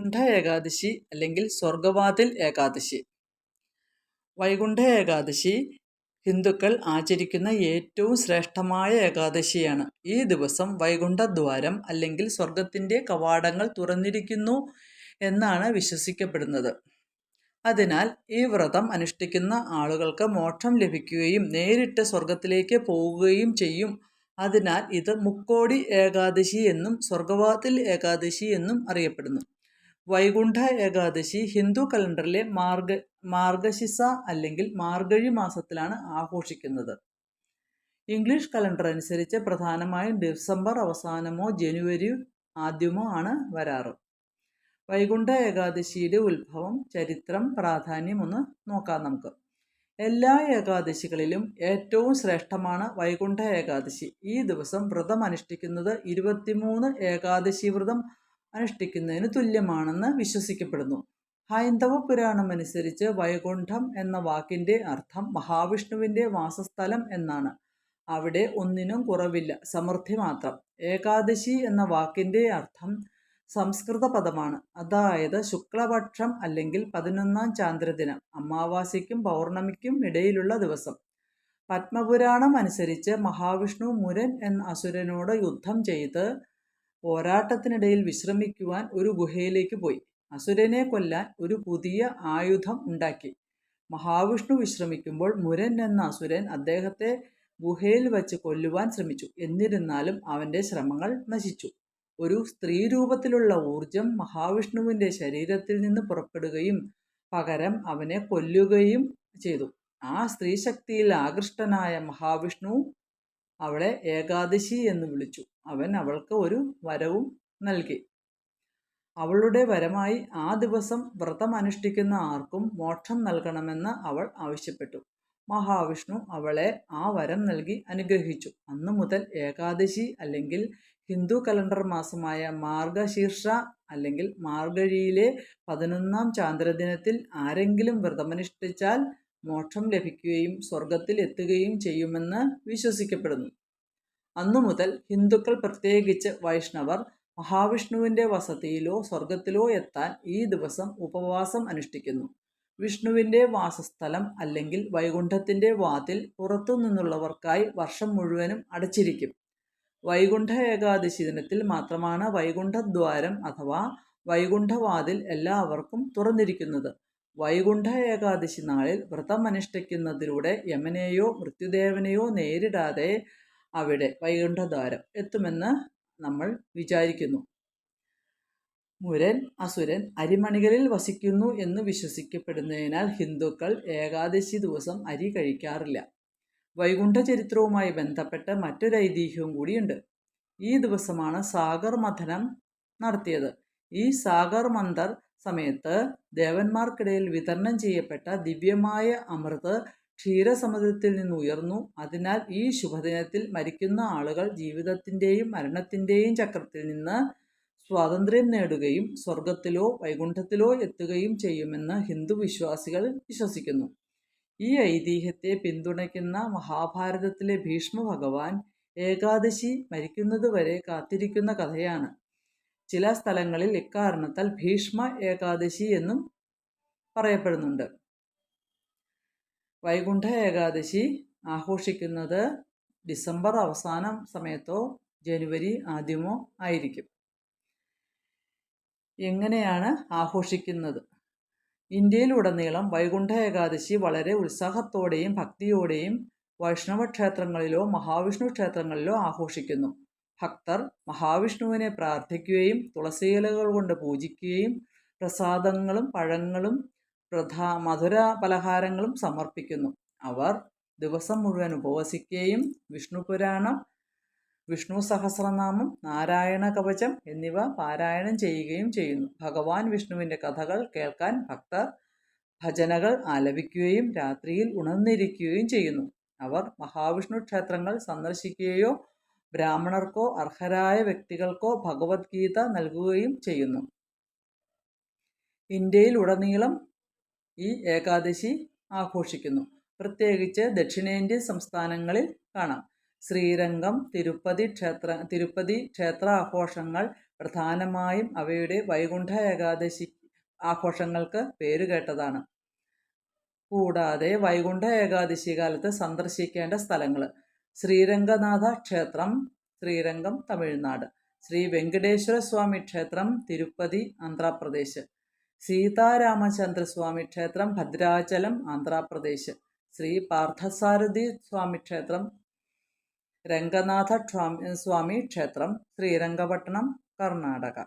വൈകുണ്ഠ ഏകാദശി അല്ലെങ്കിൽ സ്വർഗവാതിൽ ഏകാദശി. വൈകുണ്ഠ ഏകാദശി ഹിന്ദുക്കൾ ആചരിക്കുന്ന ഏറ്റവും ശ്രേഷ്ഠമായ ഏകാദശിയാണ്. ഈ ദിവസം വൈകുണ്ഠദ്വാരം അല്ലെങ്കിൽ സ്വർഗത്തിന്റെ കവാടങ്ങൾ തുറന്നിരിക്കുന്നു എന്നാണ് വിശ്വസിക്കപ്പെടുന്നത്. അതിനാൽ ഈ വ്രതം അനുഷ്ഠിക്കുന്ന ആളുകൾക്ക് മോക്ഷം ലഭിക്കുകയും നേരിട്ട് സ്വർഗത്തിലേക്ക് പോവുകയും ചെയ്യും. അതിനാൽ ഇത് മുക്കോടി ഏകാദശി എന്നും സ്വർഗവാതിൽ ഏകാദശി എന്നും അറിയപ്പെടുന്നു. വൈകുണ്ഠ ഏകാദശി ഹിന്ദു കലണ്ടറിലെ മാർഗ മാർഗശിസ അല്ലെങ്കിൽ മാർഗഴി മാസത്തിലാണ് ആഘോഷിക്കുന്നത്. ഇംഗ്ലീഷ് കലണ്ടർ അനുസരിച്ച് പ്രധാനമായും ഡിസംബർ അവസാനമോ ജനുവരി ആദ്യമോ ആണ് വരാറ്. വൈകുണ്ഠ ഏകാദശിയുടെ ഉത്ഭവം ചരിത്രം പ്രാധാന്യം ഒന്ന് നോക്കാം നമുക്ക്. എല്ലാ ഏകാദശികളിലും ഏറ്റവും ശ്രേഷ്ഠമാണ് വൈകുണ്ഠ ഏകാദശി. ഈ ദിവസം വ്രതം അനുഷ്ഠിക്കുന്നത് ഇരുപത്തിമൂന്ന് ഏകാദശി വ്രതം അനുഷ്ഠിക്കുന്നതിന് തുല്യമാണെന്ന് വിശ്വസിക്കപ്പെടുന്നു. ഹൈന്ദവ പുരാണം അനുസരിച്ച് വൈകുണ്ഠം എന്ന വാക്കിന്റെ അർത്ഥം മഹാവിഷ്ണുവിന്റെ വാസസ്ഥലം എന്നാണ്. അവിടെ ഒന്നിനും കുറവില്ല സമൃദ്ധി മാത്രം. ഏകാദശി എന്ന വാക്കിന്റെ അർത്ഥം സംസ്കൃത പദമാണ്. അതായത് ശുക്ലപക്ഷം അല്ലെങ്കിൽ പതിനൊന്നാം ചാന്ദ്രദിനം അമാവാസിക്കും പൗർണമിക്കും ഇടയിലുള്ള ദിവസം. പത്മപുരാണം അനുസരിച്ച് മഹാവിഷ്ണു മുരൻ എന്ന അസുരനോട് യുദ്ധം ചെയ്ത് പോരാട്ടത്തിനിടയിൽ വിശ്രമിക്കുവാൻ ഒരു ഗുഹയിലേക്ക് പോയി. അസുരനെ കൊല്ലാൻ ഒരു പുതിയ ആയുധം ഉണ്ടാക്കി. മഹാവിഷ്ണു വിശ്രമിക്കുമ്പോൾ മുരൻ എന്ന അസുരൻ അദ്ദേഹത്തെ ഗുഹയിൽ വച്ച് കൊല്ലുവാൻ ശ്രമിച്ചു. എന്നിരുന്നാലും അവന്റെ ശ്രമങ്ങൾ നശിച്ചു. ഒരു സ്ത്രീ രൂപത്തിലുള്ള ഊർജം മഹാവിഷ്ണുവിന്റെ ശരീരത്തിൽ നിന്ന് പുറപ്പെടുകയും പകരം അവനെ കൊല്ലുകയും ചെയ്തു. ആ സ്ത്രീശക്തിയിൽ ആകൃഷ്ടനായ മഹാവിഷ്ണു അവളെ ഏകാദശി എന്ന് വിളിച്ചു. അവൻ അവൾക്ക് ഒരു വരവും നൽകി. അവളുടെ വരമായി ആ ദിവസം വ്രതം അനുഷ്ഠിക്കുന്ന ആർക്കും മോക്ഷം നൽകണമെന്ന് അവൾ ആവശ്യപ്പെട്ടു. മഹാവിഷ്ണു അവളെ ആ വരം നൽകി അനുഗ്രഹിച്ചു. അന്നു മുതൽ ഏകാദശി അല്ലെങ്കിൽ ഹിന്ദു കലണ്ടർ മാസമായ മാർഗശീർഷ അല്ലെങ്കിൽ മാർഗഴിയിലെ പതിനൊന്നാം ചാന്ദ്രദിനത്തിൽ ആരെങ്കിലും വ്രതമനുഷ്ഠിച്ചാൽ മോക്ഷം ലഭിക്കുകയും സ്വർഗത്തിൽ എത്തുകയും ചെയ്യുമെന്ന് വിശ്വസിക്കപ്പെടുന്നു. അന്നു മുതൽ ഹിന്ദുക്കൾ പ്രത്യേകിച്ച് വൈഷ്ണവർ മഹാവിഷ്ണുവിന്റെ വസതിയിലോ സ്വർഗത്തിലോ എത്താൻ ഈ ദിവസം ഉപവാസം അനുഷ്ഠിക്കുന്നു. വിഷ്ണുവിന്റെ വാസസ്ഥലം അല്ലെങ്കിൽ വൈകുണ്ഠത്തിന്റെ വാതിൽ പുറത്തു നിന്നുള്ളവർക്കായി വർഷം മുഴുവനും അടച്ചിരിക്കും. വൈകുണ്ഠ ഏകാദശി ദിനത്തിൽ മാത്രമാണ് വൈകുണ്ഠദ്വാരം അഥവാ വൈകുണ്ഠവാതിൽ എല്ലാവർക്കും തുറന്നിരിക്കുന്നത്. വൈകുണ്ഠ ഏകാദശി നാളിൽ വ്രതം അനുഷ്ഠിക്കുന്നതിലൂടെ യമനെയോ മൃത്യുദേവനെയോ നേരിടാതെ അവിടെ വൈകുണ്ഠദ്വാരം എത്തുമെന്ന് നമ്മൾ വിചാരിക്കുന്നു. മുരൻ അസുരൻ അരിമണികളിൽ വസിക്കുന്നു എന്ന് വിശ്വസിക്കപ്പെടുന്നതിനാൽ ഹിന്ദുക്കൾ ഏകാദശി ദിവസം അരി കഴിക്കാറില്ല. വൈകുണ്ഠ ചരിത്രവുമായി ബന്ധപ്പെട്ട മറ്റൊരു ഐതിഹ്യവും കൂടിയുണ്ട്. ഈ ദിവസമാണ് സാഗർ മഥനം നടത്തിയത്. ഈ സാഗർ മന്ദർ സമയത്ത് ദേവന്മാർക്കിടയിൽ വിതരണം ചെയ്യപ്പെട്ട ദിവ്യമായ അമൃത് ക്ഷീരസമുദ്രത്തിൽ നിന്ന് ഉയർന്നു അതിനാൽ ഈ ശുഭദിനത്തിൽ മരിക്കുന്ന ആളുകൾ ജീവിതത്തിന്റെയും മരണത്തിന്റെയും ചക്രത്തിൽ നിന്ന് സ്വാതന്ത്ര്യം നേടുകയും സ്വർഗത്തിലോ വൈകുണ്ഠത്തിലോ എത്തുകയും ചെയ്യുമെന്ന് ഹിന്ദു വിശ്വാസികൾ വിശ്വസിക്കുന്നു. ഈ ഐതിഹ്യത്തെ പിന്തുണയ്ക്കുന്ന മഹാഭാരതത്തിലെ ഭീഷ്മ ഭഗവാൻ ഏകാദശി മരിക്കുന്നതുവരെ കാത്തിരിക്കുന്ന കഥയാണ്. ചില സ്ഥലങ്ങളിൽ ഇക്കാരണത്താൽ ഭീഷ്മ ഏകാദശി എന്നും പറയപ്പെടുന്നുണ്ട്. വൈകുണ്ഠ ഏകാദശി ആഘോഷിക്കുന്നത് ഡിസംബർ അവസാനം സമയത്തോ ജനുവരി ആദ്യമോ ആയിരിക്കും. എങ്ങനെയാണ് ആഘോഷിക്കുന്നത്? ഇന്ത്യയിലുടനീളം വൈകുണ്ഠ ഏകാദശി വളരെ ഉത്സാഹത്തോടെയും ഭക്തിയോടെയും വൈഷ്ണവ ക്ഷേത്രങ്ങളിലോ മഹാവിഷ്ണു ക്ഷേത്രങ്ങളിലോ ആഘോഷിക്കുന്നു. ഭക്തർ മഹാവിഷ്ണുവിനെ പ്രാർത്ഥിക്കുകയും തുളസിയിലകൾ കൊണ്ട് പൂജിക്കുകയും പ്രസാദങ്ങളും പഴങ്ങളും പ്രധാ മധുര പലഹാരങ്ങളും സമർപ്പിക്കുന്നു. അവർ ദിവസം മുഴുവൻ ഉപവസിക്കുകയും വിഷ്ണു പുരാണം വിഷ്ണു സഹസ്രനാമം നാരായണ കവചം എന്നിവ പാരായണം ചെയ്യുകയും ചെയ്യുന്നു. ഭഗവാൻ വിഷ്ണുവിന്റെ കഥകൾ കേൾക്കാൻ ഭക്തർ ഭജനകൾ ആലപിക്കുകയും രാത്രിയിൽ ഉണർന്നിരിക്കുകയും ചെയ്യുന്നു. അവർ മഹാവിഷ്ണു ക്ഷേത്രങ്ങൾ സന്ദർശിക്കുകയോ ബ്രാഹ്മണർക്കോ അർഹരായ വ്യക്തികൾക്കോ ഭഗവത്ഗീത നൽകുകയും ചെയ്യുന്നു. ഇന്ത്യയിലുടനീളം ഈ ഏകാദശി ആഘോഷിക്കുന്നു. പ്രത്യേകിച്ച് ദക്ഷിണേന്ത്യൻ സംസ്ഥാനങ്ങളിൽ കാണാം. ശ്രീരംഗം തിരുപ്പതി ക്ഷേത്ര തിരുപ്പതി ക്ഷേത്ര ആഘോഷങ്ങൾ പ്രധാനമായും അവയുടെ വൈകുണ്ഠ ഏകാദശി ആഘോഷങ്ങൾക്ക് പേരുകേട്ടതാണ് കൂടാതെ വൈകുണ്ഠ ഏകാദശി കാലത്ത് സന്ദർശിക്കേണ്ട സ്ഥലങ്ങൾ ശ്രീരംഗനാഥ ക്ഷേത്രം ശ്രീരംഗം തമിഴ്നാട്. ശ്രീ വെങ്കടേശ്വര സ്വാമി ക്ഷേത്രം തിരുപ്പതി ആന്ധ്രാപ്രദേശ്. സീതാരാമചന്ദ്രസ്വാമി ക്ഷേത്രം ഭദ്രാചലം ആന്ധ്രാപ്രദേശ്. ശ്രീ പാർത്ഥസാരഥി സ്വാമി ക്ഷേത്രം രംഗനാഥ സ്വാമി ക്ഷേത്രം ശ്രീരംഗപട്ടണം കർണാടക.